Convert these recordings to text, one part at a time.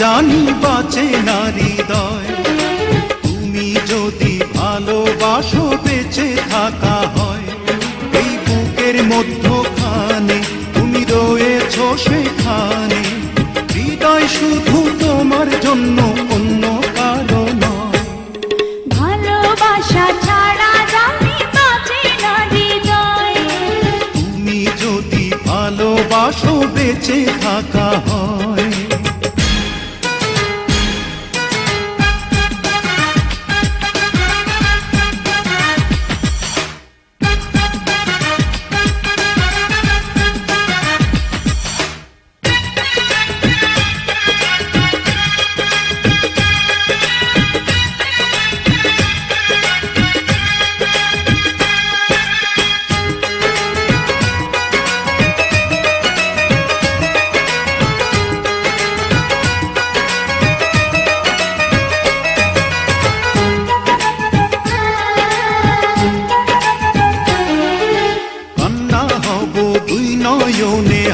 জানি বাঁচে না হৃদয়। তুমি যদি ভালোবাসো বেঁচে থাকা হয়। এই বুকের মধ্যখানে তুমি রয়েছ সেখানে। হৃদয় শুধু তোমার জন্য অন্য কারও নয়। ভালোবাসা ছাড়া জানি বাঁচে না তুমি যদি ভালোবাসো বেঁচে থাকা হয়।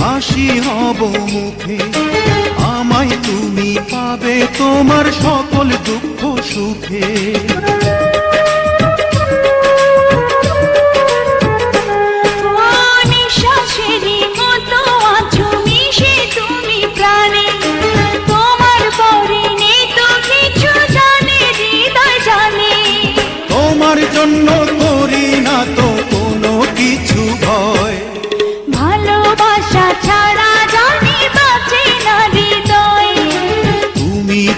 হাসি হব মুখে। আমায় তুমি পাবে তোমার সকল দুঃখ সুখে। নিঃশ্বাসেরই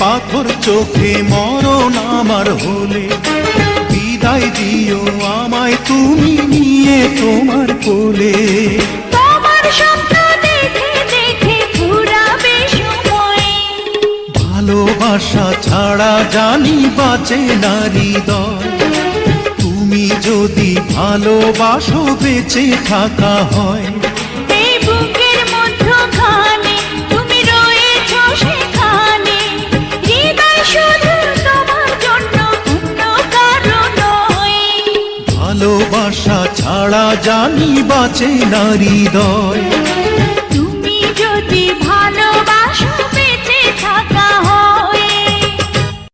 পাথর চোখে মরণ আমার হলে। বিদায় দিও আমায় তুমি নিয়ে তোমার কোলে। তোমার স্বপ্ন দেখে দেখে সময়। ভালোবাসা ছাড়া জানি বাঁচে না হৃদয়। তুমি যদি ভালোবাসো বেঁচে থাকা হয়। জানি বাঁচে নারী হৃদয়।